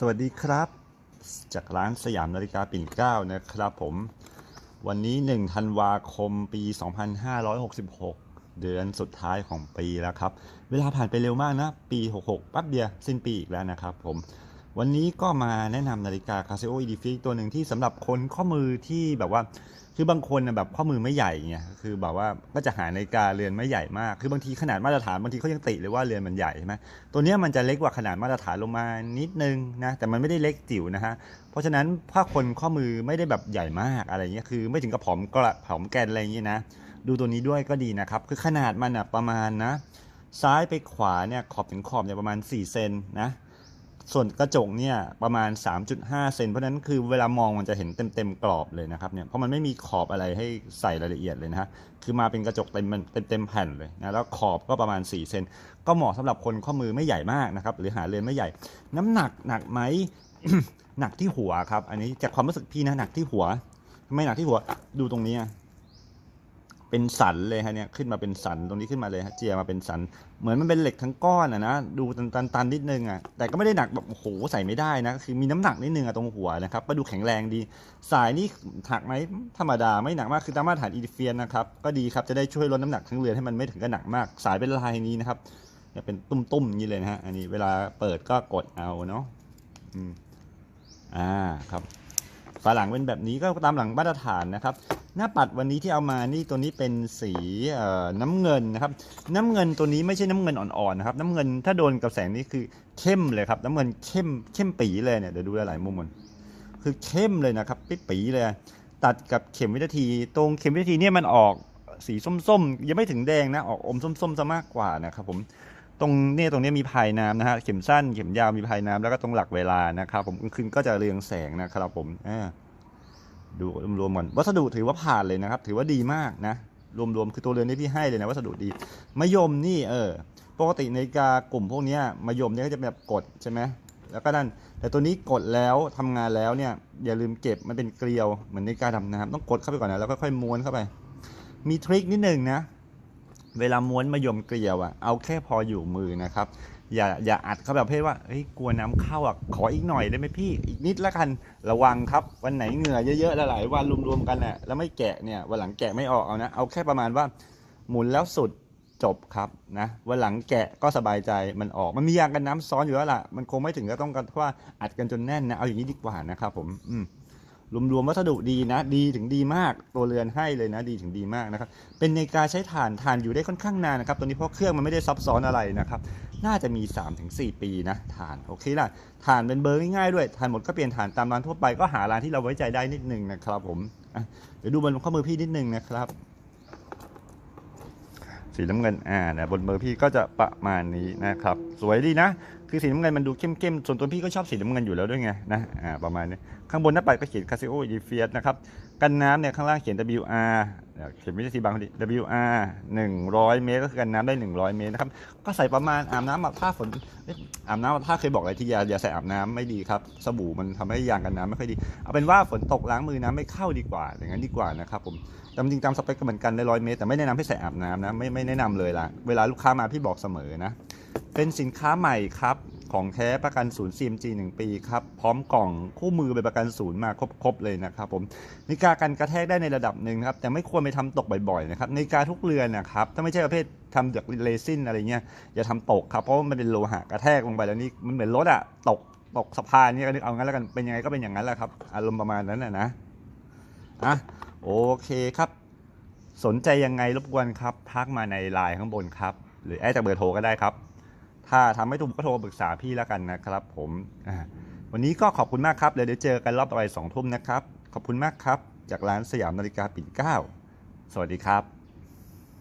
สวัสดีครับ จากร้านสยามนาฬิกาปิ่นเกล้านะครับผม วันนี้1ธันวาคมปี 2566 เดือนสุดท้ายของปีแล้วครับ เวลาผ่านไปเร็วมากนะ ปี 66แป๊บเดียว สิ้นปีอีกแล้วนะครับผม วันนี้ก็มาแนะนำนาฬิกา Casio EDFix ตัวหนึ่งที่สำหรับคนข้อมือที่แบบว่า คือบางคนนะแบบข้อมือไม่ใหญ่เงี้ยคือแบบว่าก็จะหานาฬิกาเรือนไม่ใหญ่มาก คือบางทีขนาดมาตรฐานบางทีเขายังติเลยว่าเรือนมันใหญ่ใช่ไหมตัวเนี้ยมันจะเล็กกว่าขนาดมาตรฐานลงมานิดนึงนะแต่มันไม่ได้เล็กจิ๋วนะฮะเพราะฉะนั้นถ้าคนข้อมือไม่ได้แบบใหญ่มากอะไรเงี้ยคือไม่ถึงกับผอมกระผอมแกนอะไรเงี้ยนะ ดูตัวนี้ด้วยก็ดีนะครับคือขนาดมันอะประมาณนะ ซ้ายไปขวาเนี่ยขอบถึงขอบเนี่ยประมาณ4เซนนะ ส่วนกระจกเนี่ยประมาณ 3.5 เซน เพราะนั้นคือเวลามองมันจะเห็นเต็มเต็มๆกรอบเลยนะครับเนี่ยเพราะมันไม่มีขอบอะไรให้ใส่รายละเอียดเลยนะฮะคือมาเป็นกระจกเต็มมันเต็มเต็มแผ่นเลยนะแล้วขอบก็ประมาณ 4 เซน ก็เหมาะสำหรับคนข้อมือไม่ใหญ่มากนะครับหรือหาเรือนไม่ใหญ่ น้ำหนักหนักไหมหนักที่หัวครับ อันนี้จากความรู้สึกพี่นะหนักที่หัวไม่หนักที่หัวดูตรงนี้ เป็นสันเลยฮะเนี่ยขึ้นมาเป็นสันตรงนี้ขึ้นมาเลยฮะเจียมาเป็นสัน เหมือนมันเป็นเหล็กทั้งก้อนอะนะดูตันตันตันนิดนึงอะแต่ก็ไม่ได้หนักแบบโอ้โหใส่ไม่ได้นะคือมีน้ำหนักนิดนึงอะตรงหัวนะครับก็ดูแข็งแรงดี สายนี่ถักไหมธรรมดาไม่หนักมากคือตามมาตรฐานอีดิเฟียนนะครับก็ดีครับจะได้ช่วยลดน้ำหนักทั้งเรือให้มันไม่ถึงกับหนักมาก สายเป็นลายนี้นะครับเนี่ยเป็นตุ้มๆอย่างนี้เลยนะฮะอันนี้เวลาเปิดก็กดเอาเนาะอืมอ่าครับฝาหลังเป็นแบบนี้ก็ตามหลังมาตรฐานนะครับ หน้าปัดวันนี้ที่เอามานี่ตัวนี้เป็นสีน้ำเงินนะครับ น้ำเงินตัวนี้ไม่ใช่น้ำเงินอ่อนๆนะครับน้ำเงินถ้าโดนกับแสงนี่คือเข้มเลยครับ น้ำเงินเข้มเข้มปีเลยเนี่ยเดี๋ยวดูหลายๆมุมมันคือเข้มเลยนะครับปิ๊ปีเลย ตัดกับเข็มวินาที ตรงเข็มวินาทีเนี่ยมันออกสีส้มๆ ยังไม่ถึงแดงนะออกอมส้มๆซะมากกว่านะครับผมตรงเนี่ยตรงเนี้ยมีพายน้ำนะฮะเข็มสั้นเข็มยาวมีพายน้ำแล้วก็ตรงหลักเวลานะครับผมกลางคืนก็จะเรืองแสงนะครับผมอ่า ดูรวมๆก่อนวัสดุถือว่าผ่านเลยนะครับ ถือว่าดีมากนะ รวมๆ คือตัวเรือนที่พี่ให้เลยนะวัสดุดีมะยมนี่เออปกตินาฬิกากลุ่มพวกนี้มะยมเนี่ยก็จะแบบกดใช่ไหมแล้วก็นั่นแต่ตัวนี้กดแล้วทำงานแล้วเนี่ยอย่าลืมเก็บมันเป็นเกลียวเหมือนนาฬิกาดำน้ำต้องกดเข้าไปก่อนนะแล้วก็ค่อยม้วนเข้าไป มีทริคนิดหนึ่งนะเวลาม้วนมะยมเกลียวอะเอาแค่พออยู่มือนะครับ อย่าอย่าอัดเขาแบบเพศว่าเฮ้ยกลัวน้ำเข้าอะขออีกหน่อยได้ไหมพี่ อีกนิดละกันระวังครับ วันไหนเหงื่อเยอะๆหลายๆวันรวมๆกันน่ะแล้วไม่แกะเนี่ยวันหลังแกะไม่ออกเอานะเอาแค่ประมาณว่า หมุนแล้วสุดจบครับนะวันหลังแกะก็สบายใจมันออก มันมียางกันน้ำซ้อนอยู่แล้วล่ะ มันคงไม่ถึงก็ต้องกันว่าอัดกันจนแน่นนะเอาอย่างนี้ดีกว่านะครับผม อืม รวมๆวัสดุดีนะ ดีถึงดีมาก ตัวเรือนให้เลยนะ ดีถึงดีมากนะครับ เป็นในการใช้ถ่าน ถ่านอยู่ได้ค่อนข้างนานนะครับ ตัวนี้เพราะเครื่องมันไม่ได้ซับซ้อนอะไรนะครับ น่าจะมี 3-4 ปีนะ ถ่าน โอเคล่ะ ถ่านเป็นเบอร์ง่ายๆด้วย ถ่านหมดก็เปลี่ยนถ่านตามร้านทั่วไป ก็หาร้านที่เราไว้ใจได้นิดนึงนะครับผม เดี๋ยวดูบนข้อมือพี่นิดนึงนะครับ สีน้ำเงิน อ่านะบนมือพี่ก็จะประมาณนี้นะครับ สวยดีนะคือสีน้ำเงินมันดูเข้มๆ ส่วนตัวพี่ก็ชอบสีน้ำเงินอยู่แล้วด้วยไงนะอ่าประมาณนี้ข้างบนหน้าปัดก็เขียน Casio e f i a t นะครับ กันน้ำเนี่ยข้างล่างเขียน WR เดี๋ยวเขียนไม่ใช่สีบางพอดี WR 100 เมตรก็คือกันน้ำได้ 100 เมตรนะครับ ก็ใส่ประมาณอาบน้ำอาบท่าฝนอาบน้ำอาบท่าเคยบอกอะไรที่อย่าอย่าใส่อาบน้ำไม่ดีครับ สบู่มันทำให้ยางกันน้ำไม่ค่อยดี เอาเป็นว่าฝนตกล้างมือน้ำไม่เข้าดีกว่า อย่างนั้นดีกว่านะครับผมแต่จริงตามสเปคก็เหมือนกันได้ร้อยเมตรแต่ไม่แนะนำให้ใส่อาบน้ำนะไม่ไม่แนะนำเลยล่ะ เวลาลูกค้ามาพี่บอกเสมอนะ เป็นสินค้าใหม่ครับของแท้ประกันศูนย์ CMG 1 ปีครับ พร้อมกล่องคู่มือใบประกันศูนย์มาครบๆเลยนะครับผมนาฬิกากันกระแทกได้ในระดับหนึ่งครับ แต่ไม่ควรไปทำตกบ่อยๆนะครับนาฬิกาทุกเรือนนะครับ ถ้าไม่ใช่ประเภททำจากเรซินอะไรเงี้ยอย่าทำตกครับ เพราะว่ามันเป็นโลหะกระแทกลงไปแล้วนี่มันเหมือนรถอะตกตกสะพานเนี่ยก็นึกเอางั้นแล้วกันเป็นยังไงก็เป็นอย่างนั้นแหละครับ อารมณ์ประมาณนั้นนะนะอะโอเคครับ สนใจยังไงรบกวนครับทักมาในไลน์ข้างบนครับ หรือแอดจากเบอร์โทรก็ได้ครับ ถ้าทำไม่ถูกก็โทรปรึกษาพี่แล้วกันนะครับ ผมวันนี้ก็ขอบคุณมากครับเดี๋ยวเดี๋ยวเจอกันรอบต่อไปสองทุ่มนะครับ ขอบคุณมากครับ จากร้านสยามนาฬิกาปิ่นเก้าสวัสดีครับ